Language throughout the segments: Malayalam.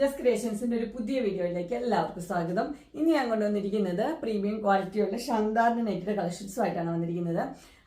ജസ്റ്റ് ക്രിയേഷൻസിന്റെ ഒരു പുതിയ വീഡിയോയിലേക്ക് എല്ലാവർക്കും സ്വാഗതം. ഇനി ഞാൻ കൊണ്ടുവന്നിരിക്കുന്നത് പ്രീമിയം ക്വാളിറ്റിയുള്ള ഷാന്താറിന്റെ നെറ്റിന്റെ കളക്ഷൻസുമായിട്ടാണ് വന്നിരിക്കുന്നത്.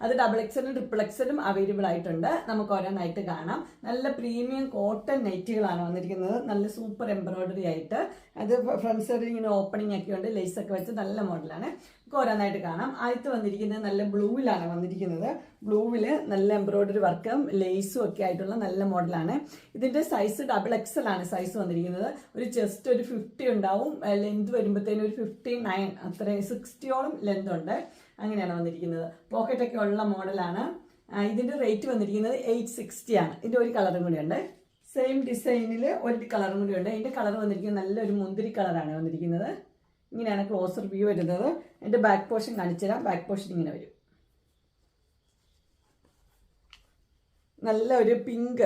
അത് ഡബിൾ എക്സലും ട്രിപ്പിൾ എക്സലും അവൈലബിൾ ആയിട്ടുണ്ട്. നമുക്ക് ഓരോന്നായിട്ട് കാണാം. നല്ല പ്രീമിയം കോട്ടൺ നൈറ്റുകളാണ് വന്നിരിക്കുന്നത്. നല്ല സൂപ്പർ എംബ്രോയിഡറി ആയിട്ട്. അത് ഫ്രണ്ട് സൈഡിൽ ഇങ്ങനെ ഓപ്പണിംഗ് ഒക്കെ ഉണ്ട്. ലേസ് ഒക്കെ വെച്ച് നല്ല മോഡലാണ് നമുക്ക് ഓരോന്നായിട്ട് കാണാം. ആദ്യത്തെ വന്നിരിക്കുന്നത് നല്ല ബ്ലൂവിലാണ് വന്നിരിക്കുന്നത്. ബ്ലൂവിൽ നല്ല എംബ്രോയിഡറി വർക്കും ലേസും ഒക്കെ ആയിട്ടുള്ള നല്ല മോഡലാണ് ഇതിന്റെ സൈസ് ഡബിൾ എക്സൽ ആണ് സൈസ് വന്നിരിക്കുന്നത്. ഒരു ചെസ്റ്റ് ഒരു ഫിഫ്റ്റി ഉണ്ടാവും. ലെന്ത് വരുമ്പോഴത്തേനും ഒരു ഫിഫ്റ്റി നയൻ അത്രയും സിക്സ്റ്റിയോളം ലെന്ത് ഉണ്ട്. അങ്ങനെയാണ് വന്നിരിക്കുന്നത്. പോക്കറ്റ് ഒക്കെ ഉള്ള മോഡലാണ് ഇതിന്റെ റേറ്റ് വന്നിരിക്കുന്നത് എയ്റ്റ് സിക്സ്റ്റി ആണ്. ഇതിന്റെ ഒരു കളറും കൂടി ഉണ്ട്. സെയിം ഡിസൈനിൽ ഒരു കളറും കൂടി ഉണ്ട്. ഇതിന്റെ കളർ വന്നിരിക്കുന്നത് നല്ലൊരു മുന്തിരി കളറാണ് വന്നിരിക്കുന്നത്. ഇങ്ങനെയാണ് ക്ലോസർ വ്യൂ വരുന്നത്. അതിന്റെ ബാക്ക് പോർഷൻ കാണിച്ചു തരാം ബാക്ക് പോർഷൻ ഇങ്ങനെ വരും. നല്ല ഒരു പിങ്ക്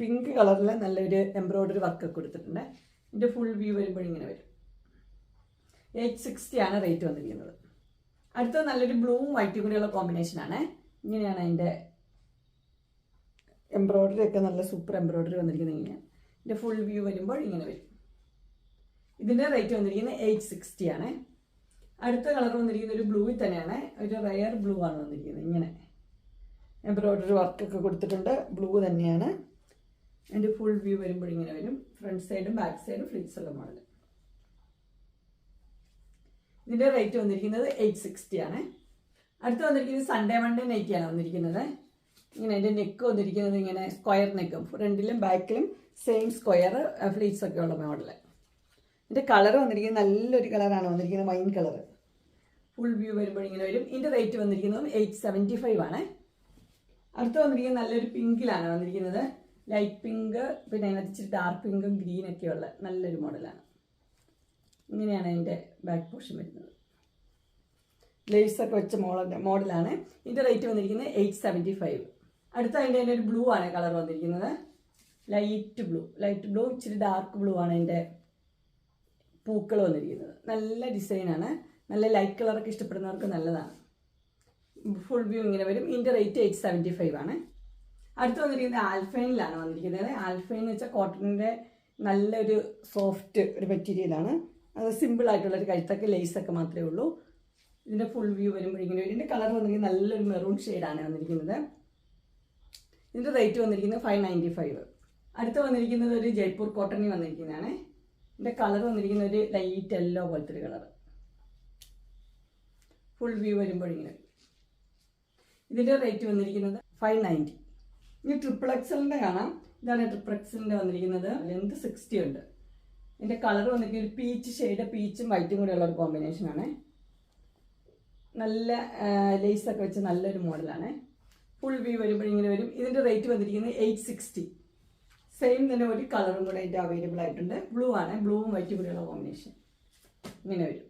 പിങ്ക് കളറിൽ നല്ലൊരു എംബ്രോയ്ഡറി വർക്ക് കൊടുത്തിട്ടുണ്ട്. ഇതിന്റെ ഫുൾ വ്യൂ വരുമ്പോൾ ഇങ്ങനെ വരും. എയ്റ്റ് സിക്സ്റ്റി ആണ് റേറ്റ് വന്നിരിക്കുന്നത്. അടുത്തത് നല്ലൊരു ബ്ലൂവും വൈറ്റും കൂടിയുള്ള കോമ്പിനേഷൻ ആണ്. ഇങ്ങനെയാണ് അതിന്റെ എംബ്രോയ്ഡറി ഒക്കെ നല്ല സൂപ്പർ എംബ്രോയ്ഡറി വന്നിരിക്കുന്നത് ഇങ്ങനെയാണ് ഇതിന്റെ ഫുൾ വ്യൂ വരുമ്പോൾ ഇങ്ങനെ വരും. ഇതിന്റെ റേറ്റ് വന്നിരിക്കുന്നത് എയ്റ്റ് സിക്സ്റ്റി ആണ്. അടുത്ത കളർ വന്നിരിക്കുന്ന ഒരു ബ്ലൂവിൽ തന്നെയാണ്. ഒരു റയർ ബ്ലൂ ആണ് വന്നിരിക്കുന്നത് ഇങ്ങനെ. എംബ്രോയിഡറി വർക്കൊക്കെ കൊടുത്തിട്ടുണ്ട്. ബ്ലൂ തന്നെയാണ്. അതിന്റെ ഫുൾ വ്യൂ വരുമ്പോൾ ഇങ്ങനെ വരും. ഫ്രണ്ട് സൈഡും ബാക്ക് സൈഡും ഫ്ലിറ്റ്സ് ഉള്ള മോഡൽ ഇതിന്റെ റേറ്റ് വന്നിരിക്കുന്നത് എയ്റ്റ് സിക്സ്റ്റി ആണ്. അടുത്ത് വന്നിരിക്കുന്നത് സൺഡേ മൺഡേ നൈറ്റിയാണ് വന്നിരിക്കുന്നത്. ഇങ്ങനെ അതിന്റെ നെക്ക് വന്നിരിക്കുന്നത് ഇങ്ങനെ സ്ക്വയർ നെക്കും ഫ്രണ്ടിലും ബാക്കിലും സെയിം സ്ക്വയർ ഫ്ലീറ്റ്സ് ഒക്കെ ഉള്ള മോഡൽ ഇതിന്റെ കളർ വന്നിരിക്കുന്നത് നല്ലൊരു കളറാണ് വന്നിരിക്കുന്നത് വൈൻ കളർ ഫുൾ വ്യൂ വരുമ്പോൾ ഇങ്ങനെ വരും. ഇതിന്റെ റേറ്റ് വന്നിരിക്കുന്നത് എയ്റ്റ് സെവന്റി ഫൈവ് ആണ്. അടുത്ത് വന്നിരിക്കുന്നത് നല്ലൊരു പിങ്കിലാണ് വന്നിരിക്കുന്നത്. ലൈറ്റ് പിങ്ക് പിന്നെ അതിനകത്ത് ഇച്ചിരി ഡാർക്ക് പിങ്കും ഗ്രീനൊക്കെയുള്ള നല്ലൊരു മോഡലാണ് ഇങ്ങനെയാണ് അതിന്റെ ബാക്ക് പോർഷൻ വരുന്നത്. ലേസൊക്കെ വെച്ച മോഡൽ മോഡലാണ് ഇതിന്റെ റേറ്റ് വന്നിരിക്കുന്നത് എയ്റ്റ് സെവന്റി ഫൈവ് അടുത്ത അതിന്റെ തന്നെ ഒരു ബ്ലൂ ആണ് കളർ വന്നിരിക്കുന്നത്. ലൈറ്റ് ബ്ലൂ ലൈറ്റ് ബ്ലൂ ഇച്ചിരി ഡാർക്ക് ബ്ലൂ ആണ് അതിന്റെ പൂക്കൾ വന്നിരിക്കുന്നത്. നല്ല ഡിസൈനാണ് നല്ല ലൈറ്റ് കളറൊക്കെ ഇഷ്ടപ്പെടുന്നവർക്ക് നല്ലതാണ്. ഫുൾ വ്യൂ ഇങ്ങനെ വരും. ഇതിന്റെ റേറ്റ് എയ്റ്റ് സെവന്റി ഫൈവ് ആണ്. അടുത്ത് വന്നിരിക്കുന്നത് ആൽഫൈനിലാണ് വന്നിരിക്കുന്നത്. ആൽഫൈൻ എന്ന് വെച്ചാൽ കോട്ടണിന്റെ നല്ലൊരു സോഫ്റ്റ് ഒരു മെറ്റീരിയലാണ് ഒരു കഴുത്തൊക്കെ ലേസൊക്കെ മാത്രമേ ഉള്ളൂ. ഇതിന്റെ ഫുൾ വ്യൂ വരുമ്പോൾ ഇങ്ങനെ വരും ഇതിന്റെ കളർ വന്നിരിക്കുന്നത് നല്ലൊരു മെറൂൺ ഷെയ്ഡാണ് വന്നിരിക്കുന്നത്. ഇതിന്റെ റേറ്റ് വന്നിരിക്കുന്നത് ഫൈവ് നയന്റി ഫൈവ് അടുത്ത് വന്നിരിക്കുന്നത് ഒരു ജയ്പൂർ കോട്ടണി വന്നിരിക്കുന്നതാണ്. ഇതിന്റെ കളർ വന്നിരിക്കുന്ന ഒരു ലൈറ്റ് യെല്ലോ പോലത്തെ ഒരു കളർ ഫുൾ വ്യൂ വരുമ്പോൾ ഇങ്ങനെ. വരും ഇതിന്റെ റേറ്റ് വന്നിരിക്കുന്നത് ഫൈവ് നയന്റി ഇനി ട്രിപ്പിൾ എക്സലിന്റെ കാണാം. ഇതാണ് ട്രിപ്പിൾ എക്സലിന്റെ വന്നിരിക്കുന്നത്. ലെങ്ത് സിക്സ്റ്റി ഉണ്ട്? ഇതിന്റെ കളർ വന്നിട്ട് ഒരു പീച്ച് ഷെയ്ഡ് പീച്ചും വൈറ്റും കൂടെ ഉള്ള ഒരു കോമ്പിനേഷനാണ് നല്ല ലേസൊക്കെ വെച്ച് നല്ലൊരു മോഡലാണ് ഫുൾ വ്യൂ വരുമ്പോൾ ഇങ്ങനെ വരും. ഇതിന്റെ റേറ്റ് വന്നിരിക്കുന്നത് എയ്റ്റ് സിക്സ്റ്റി സെയിം തന്നെ ഒരു കളറും കൂടെ അതിന്റെ അവൈലബിൾ ആയിട്ടുണ്ട്. ബ്ലൂ ആണ്. ബ്ലൂവും വൈറ്റും കൂടെയുള്ള കോമ്പിനേഷൻ ഇങ്ങനെ വരും.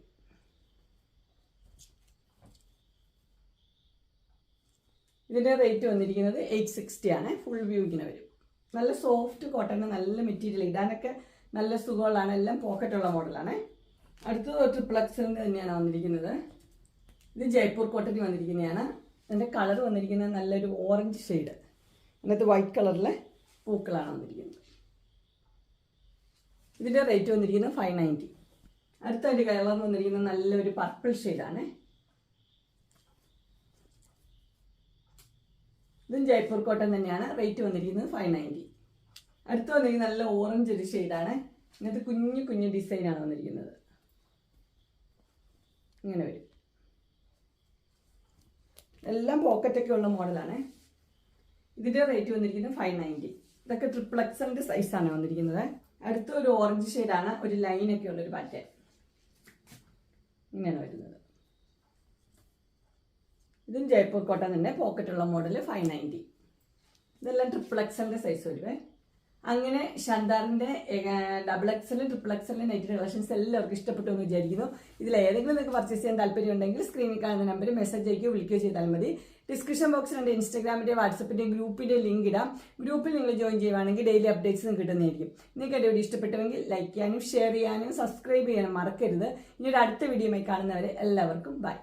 ഇതിന്റെ റേറ്റ് വന്നിരിക്കുന്നത് എയ്റ്റ് സിക്സ്റ്റി ആണ്. ഫുൾ വ്യൂ ഇങ്ങനെ വരും. നല്ല സോഫ്റ്റ് കോട്ടൺ നല്ല മെറ്റീരിയൽ ഇടാനൊക്കെ നല്ല സുഖമുള്ളതാണ്. എല്ലാം പോക്കറ്റുള്ള മോഡലാണ്. അടുത്തത് ഒരു എക്സലിന്റെ തന്നെയാണ് വന്നിരിക്കുന്നത്. ഇത് ജയ്പൂർ കോട്ടണിൽ വന്നിരിക്കുന്നതാണ്. അതിന്റെ കളർ വന്നിരിക്കുന്നത് നല്ലൊരു ഓറഞ്ച് ഷെയ്ഡ്. അതിനകത്ത് വൈറ്റ് കളറിലെ പൂക്കളാണ് വന്നിരിക്കുന്നത്. ഇതിന്റെ റേറ്റ് വന്നിരിക്കുന്നത് ഫൈവ് നയന്റി. അടുത്ത അതിന്റെ കളർ വന്നിരിക്കുന്നത് നല്ലൊരു പർപ്പിൾ ഷെയ്ഡാണ്. ഇതും ജയ്പൂർ കോട്ടൺ തന്നെയാണ്. റേറ്റ് വന്നിരിക്കുന്നത് ഫൈവ് നയന്റി. അടുത്ത് വന്നിരിക്കുന്നത് നല്ല ഓറഞ്ച് ഒരു ഷെയ്ഡാണ് ഇങ്ങനത്തെ കുഞ്ഞു കുഞ്ഞു ഡിസൈനാണ് വന്നിരിക്കുന്നത്. ഇങ്ങനെ വരും. എല്ലാം പോക്കറ്റൊക്കെ ഉള്ള മോഡലാണ് ഇതിന്റെ റേറ്റ് വന്നിരിക്കുന്നത് ഫൈവ് നയന്റി ഇതൊക്കെ ട്രിപ്പിൾ എക്സലിന്റെ സൈസാണ് വന്നിരിക്കുന്നത്. അടുത്ത ഒരു ഓറഞ്ച് ഷെയ്ഡാണ് ഒരു ലൈനൊക്കെ ഉള്ളൊരു പാറ്റേൺ ഇങ്ങനെ വരുന്നത്. ഇതും ജയ്പൂർ കോട്ടൻ തന്നെ പോക്കറ്റുള്ള മോഡൽ ഫൈവ് നയന്റി ഇതെല്ലാം ട്രിപ്പിൾ എക്സലിന്റെ സൈസ് വരുവേ. അങ്ങനെ ഷന്താറിന്റെ ഡബിൾ എക്സലും ട്രിപ്പിൾ എക്സലും നൈറ്റ് റിലേഷൻസ് എല്ലാവർക്കും ഇഷ്ടപ്പെട്ടു എന്ന് വിചാരിക്കുന്നു. ഇതിൽ ഏതെങ്കിലും നിങ്ങൾക്ക് പർച്ചേസ് ചെയ്യാൻ താല്പര്യം ഉണ്ടെങ്കിൽ സ്ക്രീനിൽ കാണുന്ന നമ്പർ മെസ്സേജ് അയക്കുകയോ വിളിക്കുകയോ ചെയ്താൽ മതി. ഡിസ്ക്രിപ്ഷൻ ബോക്സിൽ എന്റെ ഇൻസ്റ്റാഗ്രാമിന്റെ വാട്സപ്പിന്റെ ഗ്രൂപ്പിന്റെ ലിങ്ക് ഇടാം. ഗ്രൂപ്പിൽ നിങ്ങൾ ജോയിൻ ചെയ്യുവാണെങ്കിൽ ഡെയിലി അപ്ഡേറ്റ്സും കിട്ടുന്നതായിരിക്കും. നിങ്ങൾക്ക് എന്റെ വീഡിയോ ഇഷ്ടപ്പെട്ടുവെങ്കിൽ ലൈക്ക് ചെയ്യാനും ഷെയർ ചെയ്യാനും സബ്സ്ക്രൈബ് ചെയ്യാനും മറക്കരുത്. ഇനി ഒരു അടുത്ത വീഡിയോയുമായി കാണുന്നവരെ എല്ലാവർക്കും ബൈ